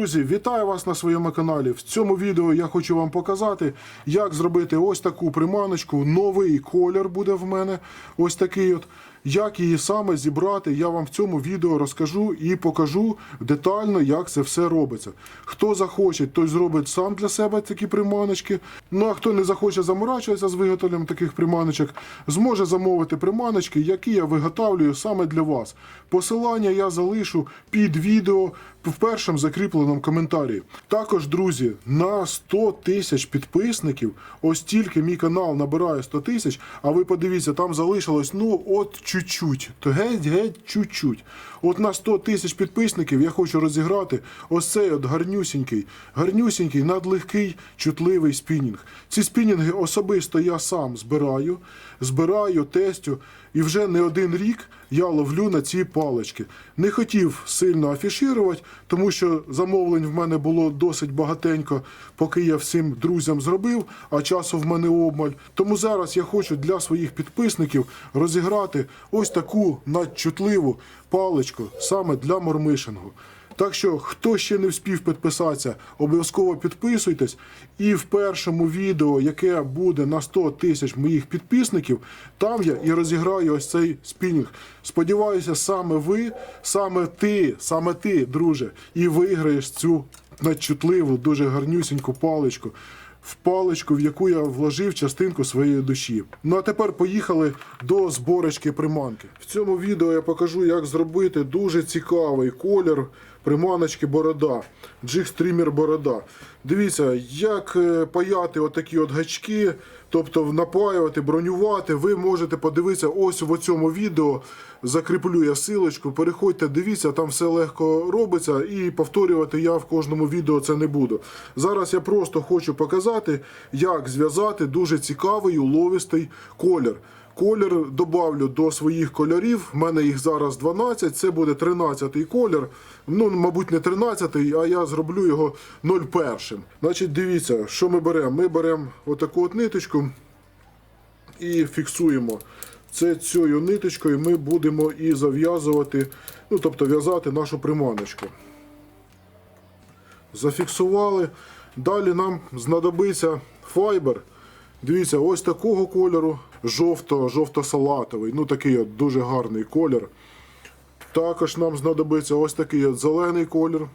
Друзі, вітаю вас на своєму каналі. В цьому відео я хочу вам показати, як зробити ось таку приманочку. Новий колір буде в мене. Ось такий от. Як її саме зібрати, я вам в цьому відео розкажу і покажу детально, як це все робиться. Хто захоче, той зробить сам для себе такі приманочки. Ну а хто не захоче заморачуватися з виготовленням таких приманочок, зможе замовити приманочки, які я виготовлюю саме для вас. Посилання я залишу під відео в першому закріпленому коментарі. Також, друзі, на 100 тисяч підписників, ось тільки мій канал набирає 100 тисяч, а ви подивіться, там залишилось ну от чуть-чуть, то геть-геть чуть-чуть. От на 100 тисяч підписників я хочу розіграти ось цей от гарнюсінький, гарнюсінький, надлегкий, чутливий спінінг. Ці спінінги особисто я сам збираю, збираю, тестю, і вже не один рік я ловлю на ці палички. Не хотів сильно афішувати, тому що замовлень в мене було досить багатенько, поки я всім друзям зробив, а часу в мене обмаль. Тому зараз я хочу для своїх підписників розіграти ось таку надчутливу паличку саме для мормишингу. Так що, хто ще не вспів підписатися, обов'язково підписуйтесь. І в першому відео, яке буде на 100 тисяч моїх підписників, там я і розіграю ось цей спінінг. Сподіваюся, саме ви, саме ти, саме ти, друже, і виграєш цю надчутливу, дуже гарнюсіньку паличку. В паличку, в яку я вложив частинку своєї душі. Ну а тепер поїхали до зборочки приманки. В цьому відео я покажу, як зробити дуже цікавий колір приманочки борода. Джиг-стрімер борода. Дивіться, як е, паяти отакі от гачки, тобто напаювати, бронювати. Ви можете подивитися ось в цьому відео. Закріплю я силочку. Переходьте, дивіться, там все легко робиться, і повторювати я в кожному відео це не буду. Зараз я просто хочу показати, як зв'язати дуже цікавий уловистий колір. Колір добавлю до своїх кольорів. У мене їх зараз 12, це буде 13-й колір. Ну, мабуть, не 13-й, а я зроблю його 01. Значить, дивіться, що ми беремо. Ми беремо отаку от ниточку і фіксуємо. Це цією ниточкою ми будемо і зав'язувати, ну тобто в'язати нашу приманочку. Зафіксували. Далі нам знадобиться файбер. Дивіться, ось такого кольору, жовто, жовто-салатовий. Ну такий от дуже гарний колір. Також нам знадобиться ось такий от зелений колір.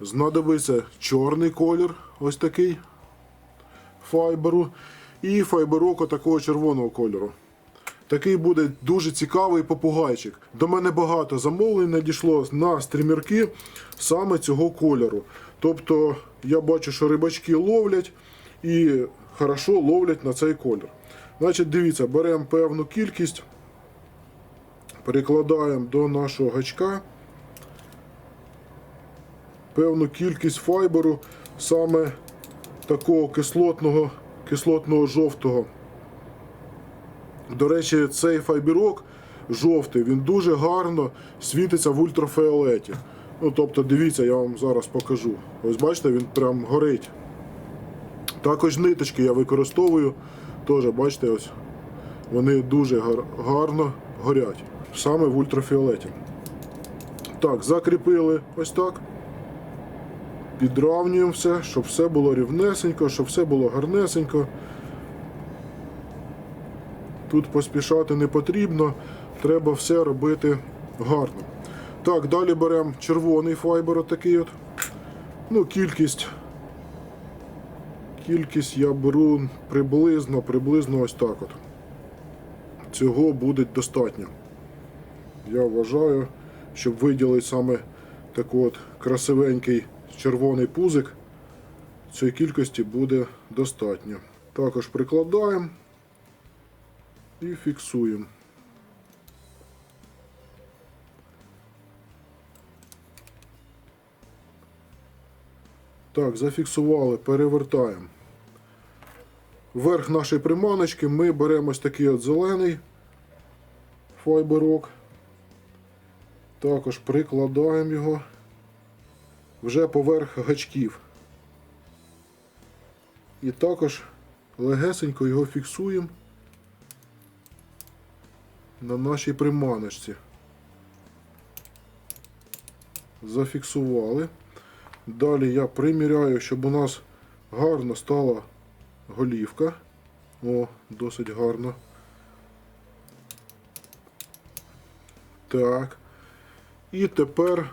Знадобиться чорний колір, ось такий файберу. І файберок такого червоного кольору. Такий буде дуже цікавий попугайчик. До мене багато замовлень надійшло на стрімерки саме цього кольору. Тобто я бачу, що рибачки ловлять і хорошо ловлять на цей колір. Значить, дивіться, беремо певну кількість, перекладаємо до нашого гачка певну кількість файберу саме такого кислотного, кислотного жовтого. До речі, цей файберок жовтий, він дуже гарно світиться в ультрафіолеті. Ну, тобто, дивіться, я вам зараз покажу. Ось бачите, він прям горить. Також ниточки я використовую. Теж, бачите, ось вони дуже гар- гарно горять. Саме в ультрафіолеті. Так, закріпили ось так. Підравнюємо все, щоб все було рівнесенько, щоб все було гарнесенько. Тут поспішати не потрібно, треба все робити гарно. Так, далі беремо червоний файбер, отакий от. Ну, кількість. Кількість я беру приблизно, приблизно ось так от. Цього буде достатньо. Я вважаю, щоб виділити саме Так от, красивенький червоний пузик. Цієї кількості буде достатньо. Також прикладаємо і фіксуємо. Так, зафіксували, перевертаємо. Верх нашої приманочки ми беремо ось такий от зелений файберок. Також прикладаємо його вже поверх гачків. І також легесенько його фіксуємо на нашій приманочці. Зафіксували. Далі я приміряю, щоб у нас гарно стала голівка. О, досить гарно. Так. І тепер,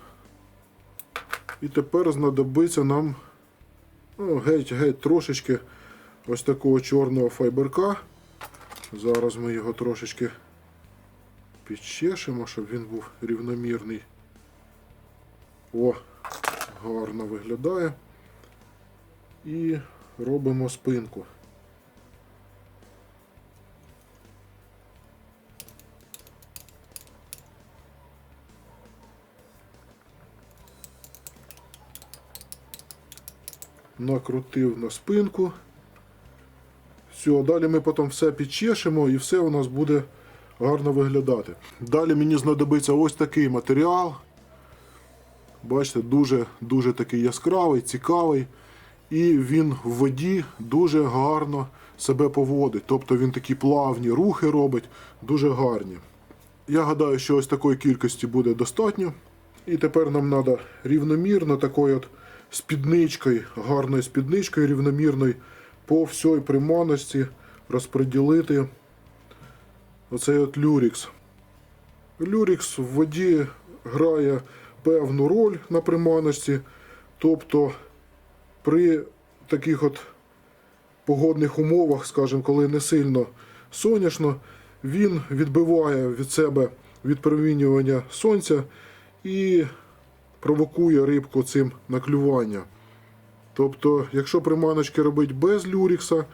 і тепер знадобиться нам ну, геть, геть трошечки ось такого чорного файберка. Зараз ми його трошечки підчешемо, щоб він був рівномірний. О, гарно виглядає. І робимо спинку. Накрутив на спинку. Все, далі ми потім все підчешемо і все у нас буде гарно виглядати. Далі мені знадобиться ось такий матеріал. Бачите, дуже дуже такий яскравий, цікавий. І він в воді дуже гарно себе поводить. Тобто він такі плавні рухи робить, дуже гарні. Я гадаю, що ось такої кількості буде достатньо. І тепер нам треба рівномірно такою от спідничкою, гарною спідничкою рівномірною по всій приманочці розподілити оцей от люрікс. Люрікс в воді грає певну роль на приманочці. Тобто при таких от погодних умовах, скажімо, коли не сильно сонячно, він відбиває від себе відпромінювання сонця і провокує рибку цим на клювання. Тобто, якщо приманочки робить без люрікса,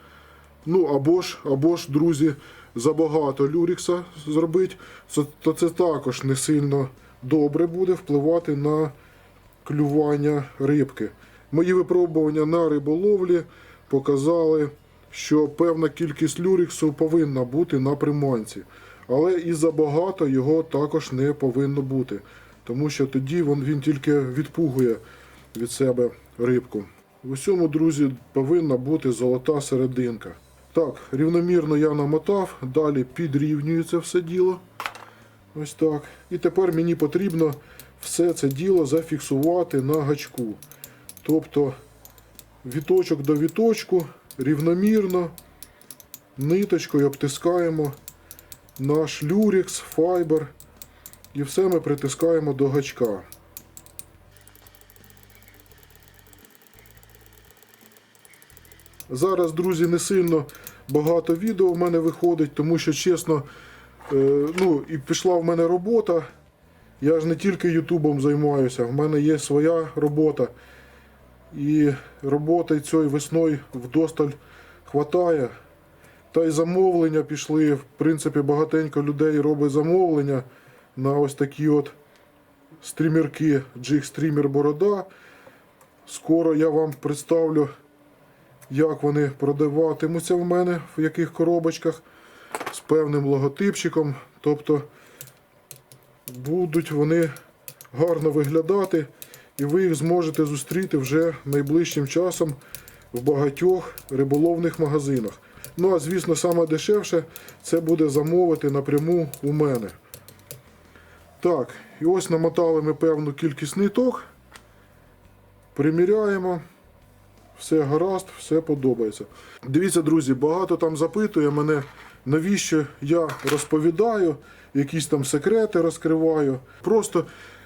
ну або ж, або ж, друзі, забагато люрікса зробить, то- то це також не сильно добре буде впливати на клювання рибки. Мої випробування на риболовлі показали, що певна кількість люріксу повинна бути на приманці. Але і забагато його також не повинно бути. Тому що тоді він, він тільки відпугує від себе рибку. В усьому, друзі, повинна бути золота серединка. Так, рівномірно я намотав, далі підрівнюю це все діло. Ось так. І тепер мені потрібно все це діло зафіксувати на гачку. Тобто віточок до віточку рівномірно ниточкою обтискаємо наш люрікс, файбер. І все ми притискаємо до гачка. Зараз, друзі, не сильно багато відео в мене виходить, тому що, чесно, е, ну, і пішла в мене робота. Я ж не тільки Ютубом займаюся, в мене є своя робота. І роботи цієї весною вдосталь хватає. Та й замовлення пішли. В принципі, багатенько людей робить замовлення на ось такі от стрімерки Streamer Борода. Скоро я вам представлю, як вони продаватимуться в мене, в яких коробочках, з певним логотипчиком. Тобто будуть вони гарно виглядати, і ви їх зможете зустріти вже найближчим часом в багатьох риболовних магазинах. Ну а звісно, саме дешевше це буде замовити напряму у мене. Так, і ось намотали ми певну кількість ниток. Приміряємо. Все гаразд, все подобається. Дивіться, друзі, багато там запитує мене, навіщо я розповідаю, якісь там секрети розкриваю. Просто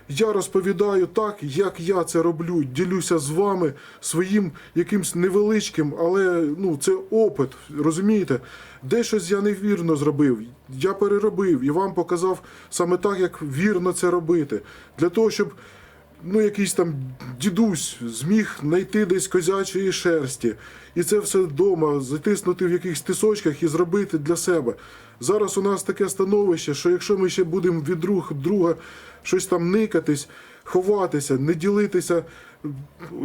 я розповідаю так, як я це роблю. Ділюся з вами своїм якимсь невеличким, але ну, це опит, розумієте? Дещось я невірно зробив, я переробив і вам показав саме так, як вірно це робити. Для того, щоб ну, якийсь там дідусь зміг знайти десь козячої шерсті. І це все вдома затиснути в якихось тисочках і зробити для себе. Зараз у нас таке становище, що якщо ми ще будемо від друг друга щось там никатись, ховатися, не ділитися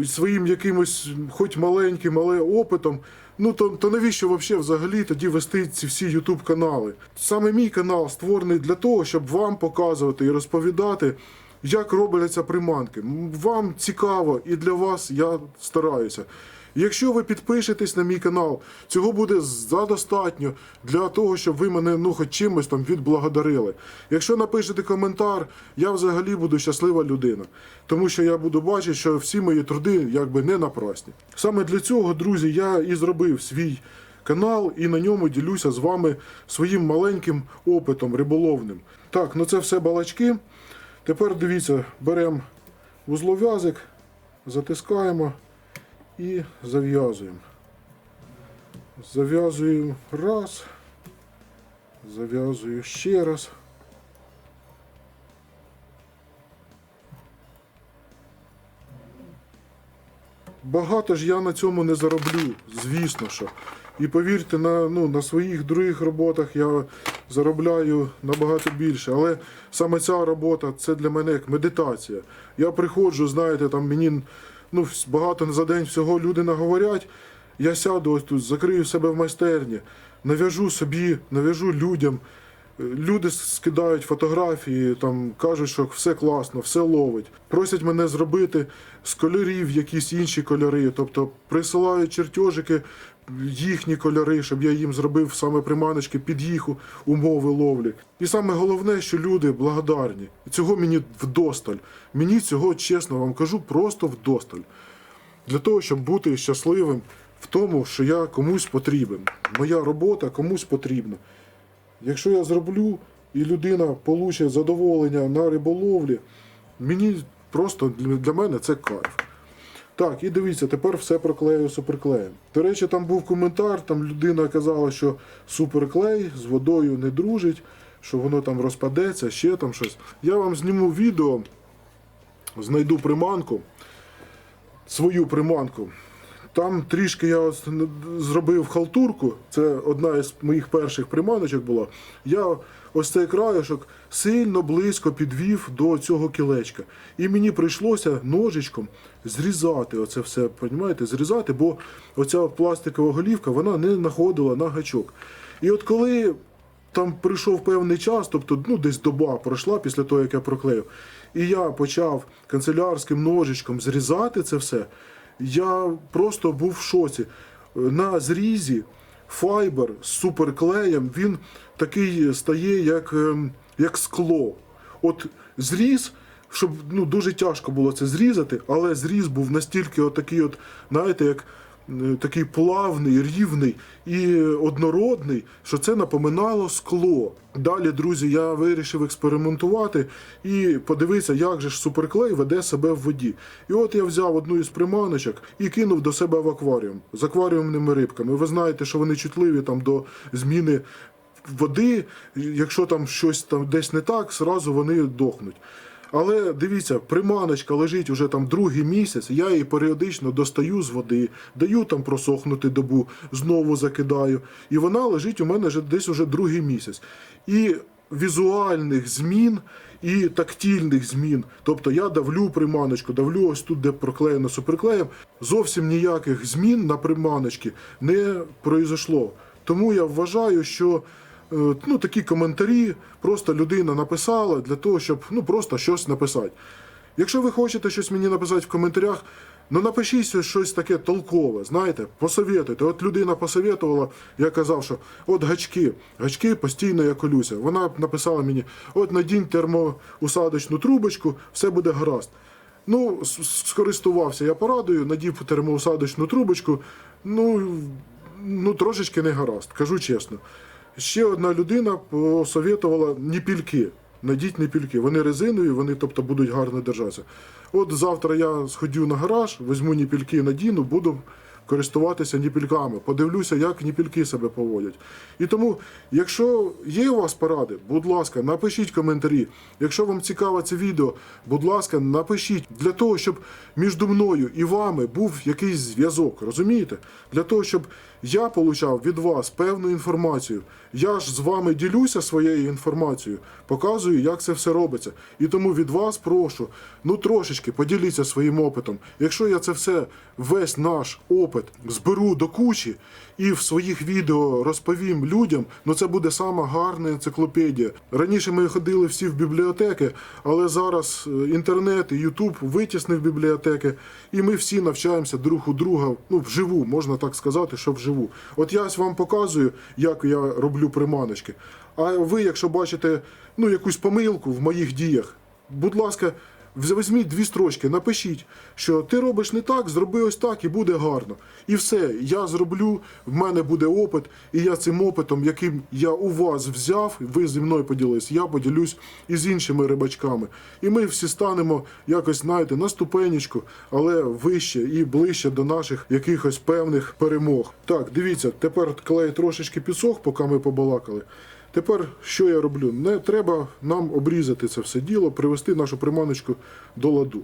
своїм якимось, хоч маленьким, але опитом. Ну то, то навіщо взагалі тоді вести ці всі Ютуб канали? Саме мій канал створений для того, щоб вам показувати і розповідати, як робляться приманки. Вам цікаво і для вас я стараюся. Якщо ви підпишетесь на мій канал, цього буде задостатньо для того, щоб ви мене ну хоч чимось там відблагодарили. Якщо напишете коментар, я взагалі буду щаслива людина, тому що я буду бачити, що всі мої труди якби не напрасні. Саме для цього, друзі, я і зробив свій канал і на ньому ділюся з вами своїм маленьким опитом риболовним. Так, ну це все балачки. Тепер дивіться, беремо вузлов'язик, затискаємо і зав'язуємо. Зав'язую раз, зав'язую ще раз. Багато ж я на цьому не зароблю, звісно що. І повірте, на, ну, на своїх других роботах я заробляю набагато більше. Але саме ця робота це для мене як медитація. Я приходжу, знаєте, там мені ну, багато за день всього люди наговорять. Я сяду ось тут, закрию себе в майстерні, нав'яжу собі, нав'яжу людям. Люди скидають фотографії, там кажуть, що все класно, все ловить. Просять мене зробити з кольорів якісь інші кольори, тобто присилають чертежики, їхні кольори, щоб я їм зробив саме приманочки під їх умови ловлі. І саме головне, що люди благодарні. Цього мені вдосталь. Мені цього, чесно вам кажу, просто вдосталь. Для того, щоб бути щасливим в тому, що я комусь потрібен. Моя робота комусь потрібна. Якщо я зроблю і людина получить задоволення на риболовлі, мені просто для мене це кайф. Так, і дивіться, тепер все проклею суперклеєм. До речі, там був коментар, там людина казала, що суперклей з водою не дружить, що воно там розпадеться, ще там щось. Я вам зніму відео, знайду приманку, свою приманку. Там трішки я зробив халтурку, це одна із моїх перших приманочок була. Я ось цей краєшок сильно близько підвів до цього кілечка. І мені прийшлося ножичком зрізати оце все, понімаєте, зрізати, бо оця пластикова голівка вона не находила на гачок. І от коли там прийшов певний час, тобто ну, десь доба пройшла після того, як я проклеїв, і я почав канцелярським ножичком зрізати це все, я просто був в шоці. На зрізі файбер з суперклеєм, він такий стає, як, ем, як скло. От зріз, щоб ну, дуже тяжко було це зрізати, але зріз був настільки отакий, от, знаєте, як такий плавний, рівний і однородний, що це напоминало скло. Далі, друзі, я вирішив експериментувати і подивитися, як же ж суперклей веде себе в воді. І от я взяв одну із приманочок і кинув до себе в акваріум з акваріумними рибками. Ви знаєте, що вони чутливі там до зміни води. Якщо там щось там десь не так, зразу вони дохнуть. Але дивіться, приманочка лежить уже там другий місяць, я її періодично достаю з води, даю там просохнути добу, знову закидаю. І вона лежить у мене вже десь уже другий місяць. І візуальних змін, і тактильних змін. Тобто я давлю приманочку, давлю ось тут, де проклеєно суперклеєм. Зовсім ніяких змін на приманочці не произошло. Тому я вважаю, що ну, такі коментарі просто людина написала для того, щоб ну, просто щось написати. Якщо ви хочете щось мені написати в коментарях, ну напишіть щось таке толкове, знаєте, посовітуйте. От людина посовітувала, я казав, що от гачки, гачки постійно я колюся. Вона написала мені: от надінь термоусадочну трубочку, все буде гаразд. Ну, скористувався я порадою, надів термоусадочну трубочку. Ну, ну трошечки не гаразд, кажу чесно. Ще одна людина посоветувала ніпільки. Надіть ніпільки. Вони резинові, вони тобто будуть гарно держатися. От завтра я сходю на гараж, візьму ніпільки, надіну, буду користуватися ніпільками. Подивлюся, як ніпільки себе поводять. І тому, якщо є у вас поради, будь ласка, напишіть коментарі. Якщо вам цікаве це відео, будь ласка, напишіть для того, щоб між мною і вами був якийсь зв'язок. Розумієте? Для того, щоб я получав від вас певну інформацію. Я ж з вами ділюся своєю інформацією, показую, як це все робиться. І тому від вас прошу, ну трошечки поділіться своїм опитом. Якщо я це все, весь наш опит зберу до кучі і в своїх відео розповім людям, ну це буде сама гарна енциклопедія. Раніше ми ходили всі в бібліотеки, але зараз е, інтернет і Ютуб витіснив бібліотеки, і ми всі навчаємося друг у друга, ну вживу, можна так сказати, що вживу. От я вам показую, як я роблю приманочки. А ви, якщо бачите ну, якусь помилку в моїх діях, будь ласка, візьміть дві строчки, напишіть, що ти робиш не так, зроби ось так і буде гарно. І все, я зроблю, в мене буде опит, і я цим опитом, яким я у вас взяв, ви зі мною поділились, я поділюсь і з іншими рибачками. І ми всі станемо якось, знаєте, на ступенечку, але вище і ближче до наших якихось певних перемог. Так, дивіться, тепер клей трошечки підсох, поки ми побалакали. Тепер що я роблю? Не треба нам обрізати це все діло, привести нашу приманочку до ладу.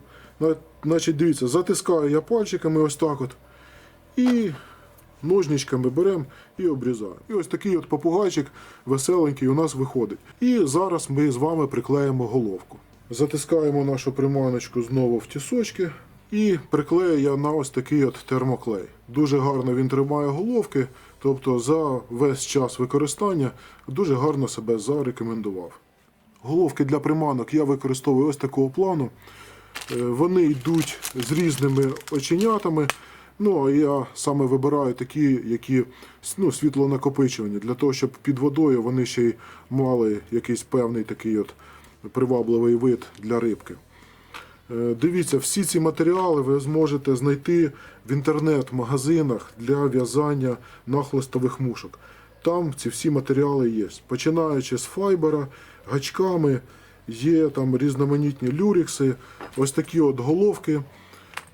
Значить, дивіться, затискаю я пальчиками ось так от. І ножничками беремо і обрізаємо. І ось такий от попугайчик веселенький у нас виходить. І зараз ми з вами приклеїмо головку. Затискаємо нашу приманочку знову в тісочки. І приклею я на ось такий от термоклей. Дуже гарно він тримає головки, тобто за весь час використання дуже гарно себе зарекомендував. Головки для приманок я використовую ось такого плану. Е, Вони йдуть з різними оченятами. Ну, а я саме вибираю такі, які ну, світлонакопичувані, для того, щоб під водою вони ще й мали якийсь певний такий от привабливий вид для рибки. Е, Дивіться, всі ці матеріали ви зможете знайти в інтернет-магазинах для в'язання нахлистових мушок. Там ці всі матеріали є. Починаючи з файбера, гачками, є там різноманітні люрікси, ось такі от головки.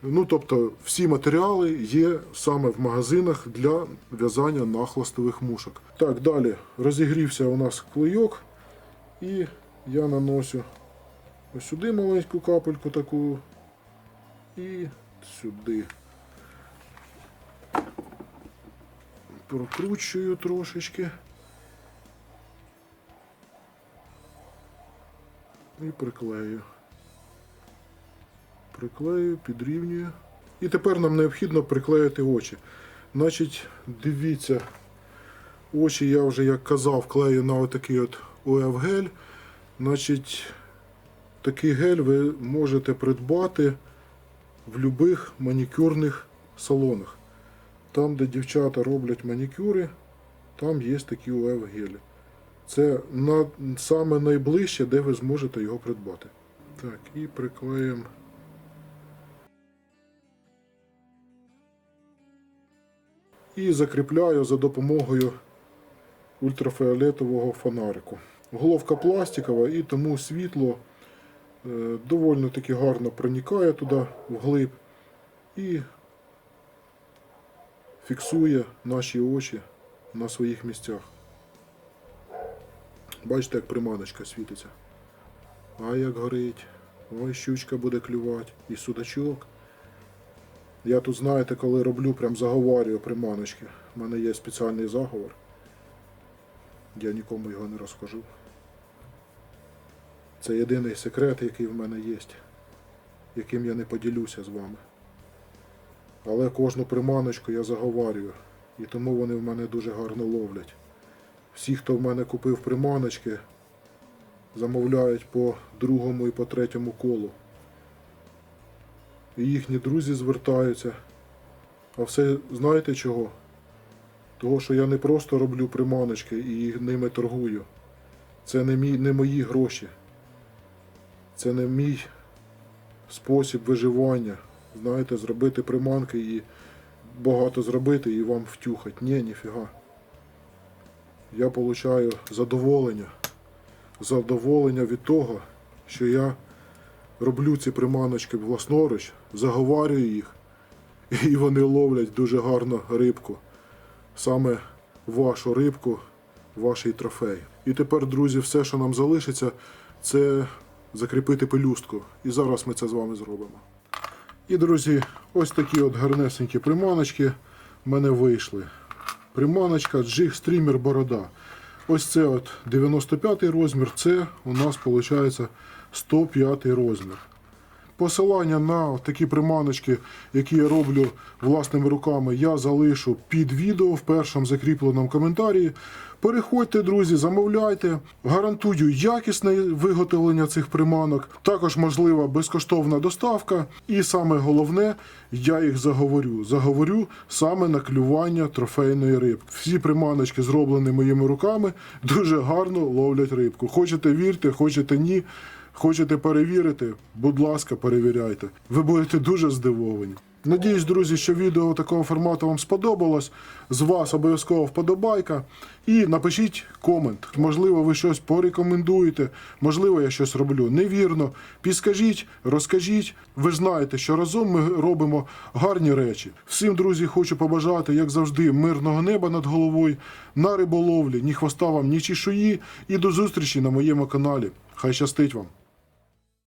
Ну, тобто, всі матеріали є саме в магазинах для в'язання нахлистових мушок. Так, далі розігрівся у нас клейок, і я наношу ось сюди маленьку капельку таку і сюди. Прокручую трошечки. І приклею. Приклею, підрівнюю. І тепер нам необхідно приклеїти очі. Значить, дивіться, очі я вже, як казав, клею на отакий от ОФ-гель. Значить, такий гель ви можете придбати в будь-яких манікюрних салонах. Там, де дівчата роблять манікюри, там є такі ОФ-гелі. Це на, саме найближче, де ви зможете його придбати. Так, і приклеїмо. І закріпляю за допомогою ультрафіолетового фонарику. Головка пластикова і тому світло е, доволі таки гарно проникає туди вглиб і фіксує наші очі на своїх місцях. Бачите, як приманочка світиться. А як горить. Ой, щучка буде клювати. І судачок. Я тут, знаєте, коли роблю, прям заговарюю приманочки. У мене є спеціальний заговор. Я нікому його не розкажу. Це єдиний секрет, який в мене є, яким я не поділюся з вами. Але кожну приманочку я заговарюю, і тому вони в мене дуже гарно ловлять. Всі, хто в мене купив приманочки, замовляють по другому і по третьому колу. І їхні друзі звертаються. А все знаєте чого? Того, що я не просто роблю приманочки і ними торгую. Це не, мій, не мої гроші. Це не мій спосіб виживання. Знаєте, зробити приманки і багато зробити і вам втюхать. Ні, ніфіга. Я получаю задоволення. Задоволення від того, що я роблю ці приманочки власноруч, заговарюю їх і вони ловлять дуже гарно рибку. Саме вашу рибку, ваш трофей. І тепер, друзі, все, що нам залишиться, це закріпити пелюстку. І зараз ми це з вами зробимо. І, друзі, ось такі от гарнесенькі приманочки в мене вийшли. Приманочка Джиг Стрімер Борода. Ось це от 95 розмір, це у нас виходить 105 розмір. Посилання на такі приманочки, які я роблю власними руками, я залишу під відео в першому закріпленому коментарі. Переходьте, друзі, замовляйте. Гарантую якісне виготовлення цих приманок. Також можлива безкоштовна доставка. І саме головне, я їх заговорю. Заговорю саме на клювання трофейної рибки. Всі приманочки зроблені моїми руками, дуже гарно ловлять рибку. Хочете вірте, хочете ні. Хочете перевірити? Будь ласка, перевіряйте. Ви будете дуже здивовані. Надіюсь, друзі, що відео такого формату вам сподобалось. З вас обов'язково вподобайка. І напишіть комент. Можливо, ви щось порекомендуєте, можливо, я щось роблю невірно. Підскажіть, розкажіть. Ви ж знаєте, що разом ми робимо гарні речі. Всім, друзі, хочу побажати, як завжди, мирного неба над головою, на риболовлі, ні хвоста вам, ні чешуї. І до зустрічі на моєму каналі. Хай щастить вам!